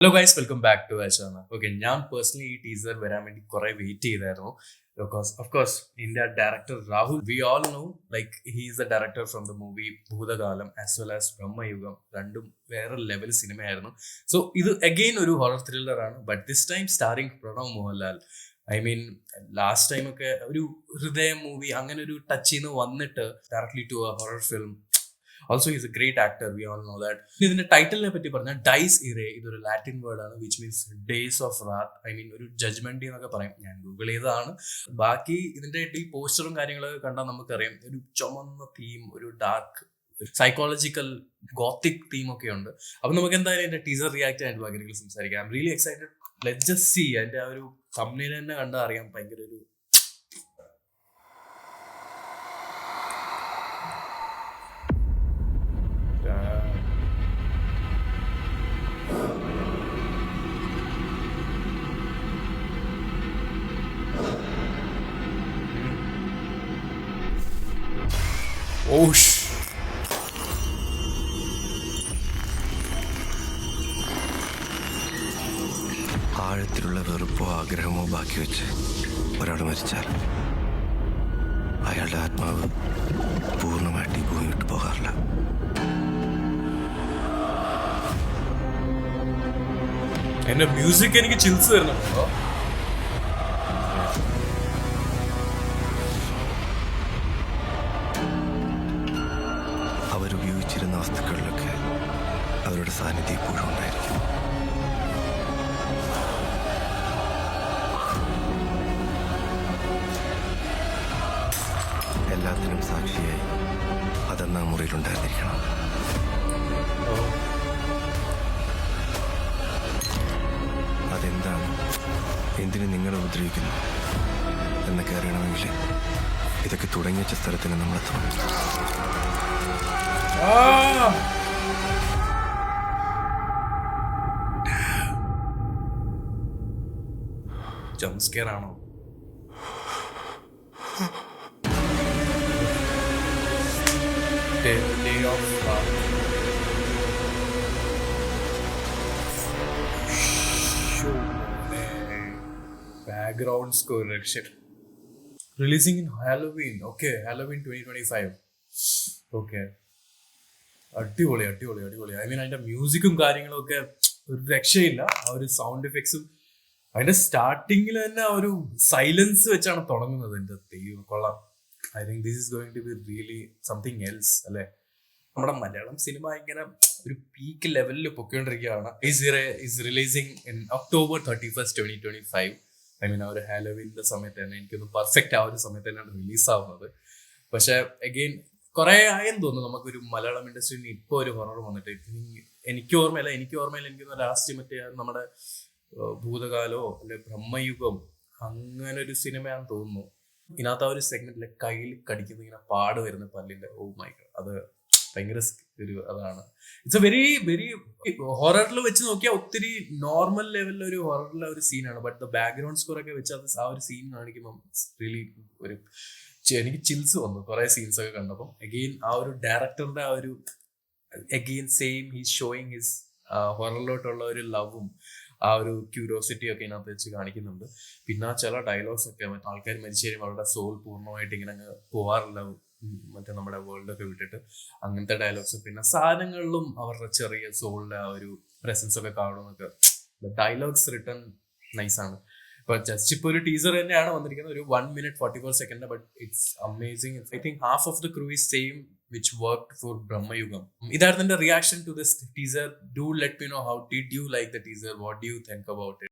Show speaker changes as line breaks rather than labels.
Hello guys welcome back to Achana okay ഞാൻ personally ഈ teaser വരാൻ വേണ്ടി കുറെ വെയിറ്റ് ചെയ്തായിരുന്നു. Because of course India director Rahul we all know like he's a director from the movie Bhoothakaalam as well as Bramayugam രണ്ടും വേറെ level സിനിമയായിരുന്നു so ഇത് അഗെയിൻ ഒരു ഹൊറർ ത്രില്ലർ ആണ്. But this time starring Pranav Mohanlal I mean last ടൈമൊക്കെ ഒരു Hridayam movie അങ്ങനെ ഒരു ടച്ച് നിന്ന് വന്നിട്ട് directly to a horror film also is a great actor we all know that ഇതിന്റെ ടൈറ്റിലിനെ പറ്റി പറഞ്ഞാൽ ഡൈസ് ഇറേ ഇതൊരു ലാറ്റിൻ വേർഡ് ആണ് which means days of wrath I mean ഒരു ജഡ്ജ്മെന്റ് എന്നൊക്കെ പറയും. ഞാൻ ഗൂഗിൾ ചെയ്തതാണ്. ബാക്കി ഇതിന്റെ ഈ പോസ്റ്ററും കാര്യങ്ങളൊക്കെ കണ്ടാൽ നമുക്കറിയാം. ഒരു ചുമന്ന തീം ഒരു ഡാർക്ക് സൈക്കോളജിക്കൽ ഗോത്തിക് തീം ഒക്കെ ഉണ്ട്. അപ്പൊ നമുക്ക് എന്തായാലും എന്റെ ടീസർ റിയാക്ട് ആയിട്ട് ബാക്കി സംസാരിക്കാം. Really excited let just see അതിന്റെ ആ ഒരു കമ്പനിയിൽ തന്നെ കണ്ടാൽ അറിയാം. ഭയങ്കര ഒരു Sh-
ആഴത്തിലുള്ള വെറുപ്പോ ആഗ്രഹമോ ബാക്കി വെച്ച് ഒരാൾ മരിച്ചാൽ അയാളുടെ ആത്മാവ് പൂർണമായിട്ട് ഈ ഭൂമി വിട്ടു പോകാറില്ല.
എന്റെ മ്യൂസിക് എനിക്ക് ചിൽസ് വരുന്നുണ്ടോ
അവരുപയോഗിച്ചിരുന്ന വസ്തുക്കളിലൊക്കെ അവരുടെ സാന്നിധ്യം ഇപ്പോഴും ഉണ്ടായിരിക്കും. എല്ലാത്തിനും സാക്ഷിയായി അതെന്നാ മുറിയിലുണ്ടായിരുന്നിരിക്കണം അതെന്താണ്? എന്തിനു നിങ്ങളെ ഉപദ്രവിക്കുന്നു? എന്നൊക്കെ അറിയണമെങ്കിൽ ഇതൊക്കെ തുടങ്ങിയ സ്ഥലത്തിന് നമ്മളെത്തണം.
ജംസ്കെയർ ആണോ Day of ബാക്ക്ഗ്രൗണ്ട് സ്കോർ രക്ഷ releasing in Halloween okay Halloween twenty twenty five okay അടിപൊളി അടിപൊളി അടിപൊളി. ഐ മീൻ അതിന്റെ മ്യൂസിക്കും കാര്യങ്ങളും ഒക്കെ ഒരു രക്ഷയില്ല. ആ ഒരു സൗണ്ട് എഫക്ട്സും അതിന്റെ സ്റ്റാർട്ടിങ്ങിൽ തന്നെ ഒരു സൈലൻസ് വെച്ചാണ് തുടങ്ങുന്നത് എന്റെ ദൈവം. കൊള്ളാം. I think this is going to be really something else അല്ലെ? നമ്മുടെ മലയാളം സിനിമ ഇങ്ങനെ ഒരു പീക്ക് ലെവലിൽ പൊയ്ക്കൊണ്ടിരിക്കുകയാണ്. Is releasing in October thirty first twenty twenty five I mean ആ ഒരു ഹാലോവിന്റെ സമയത്ത് തന്നെ എനിക്കൊന്ന് പെർഫെക്റ്റ് ആ ഒരു സമയത്ത് തന്നെയാണ് റിലീസ് ആവുന്നത്. പക്ഷെ അഗെയിൻ കുറെ ആയെന്ന് തോന്നുന്നു നമുക്കൊരു മലയാളം ഇൻഡസ്ട്രിയിൽ ഇപ്പോൾ ഒരു ഹൊറർ വന്നിട്ട്. എനിക്ക് ഓർമ്മയില്ല എനിക്ക് ഓർമ്മയില്ല എനിക്ക് ലാസ്റ്റ് മറ്റേ നമ്മുടെ ഭൂതകാലോ അല്ലെ ബ്രഹ്മയുഗം അങ്ങനെ ഒരു സിനിമയാന്ന് തോന്നുന്നു. ഇതിനകത്ത് ആ ഒരു സെഗ്മെന്റിലെ കയ്യിൽ കടിക്കുന്ന ഇങ്ങനെ പാട് വരുന്ന പല്ലിന്റെ ഓ മൈ അത് ഭയങ്കര ഒരു അതാണ്. ഇറ്റ്സ് എ വെരി വെരി ഹൊററിൽ വെച്ച് നോക്കിയാൽ ഒത്തിരി നോർമൽ ലെവലിലെ ഒരു ഹൊററിലെ ഒരു സീനാണ് ബട്ട് ദ ബാക്ക്ഗ്രൗണ്ട് സ്കോർ ഒക്കെ വെച്ച് അത് ആ ഒരു സീൻ കാണിക്കുമ്പോൾ റിയലി ഒരു എനിക്ക് ചിൽസ് വന്നു കുറെ സീൻസ് ഒക്കെ കണ്ടപ്പോൾ അഗെയിൻ ആ ഒരു ഡയറക്ടറിന്റെ ആ ഒരു again same he showing his ഹൊററിലോട്ടുള്ള ഒരു ലവും ആ ഒരു ക്യൂരിയോസിറ്റി ഒക്കെ ഇതിനകത്ത് വെച്ച് കാണിക്കുന്നുണ്ട്. പിന്നെ ആ ചില ഡയലോഗ്സ് ഒക്കെ മറ്റേ ആൾക്കാർ മരിച്ചു കഴിയുമ്പോൾ അവരുടെ സോൾ പൂർണമായിട്ട് ഇങ്ങനെ അങ്ങ് പോവാറില്ല. മറ്റേ നമ്മുടെ വേൾഡ് ഒക്കെ വിട്ടിട്ട് അങ്ങനത്തെ ഡയലോഗ്സ് പിന്നെ സാധനങ്ങളിലും അവരുടെ ചെറിയ സോളിലെ ആ ഒരു പ്രസൻസ് ഒക്കെ കാണുമെന്നൊക്കെ ഡയലോഗ്സ് റിട്ടേൺ നൈസാണ് ഇപ്പൊ ജസ്റ്റ് ഇപ്പൊ ഒരു ടീസർ തന്നെയാണ് വന്നിരിക്കുന്നത്. ഒരു one minute forty four second but it's amazing I think half of the crew is same which work for Bramayugam ഇതായിരുന്നു reaction to this teaser do let me know how did you like the teaser what do you think about it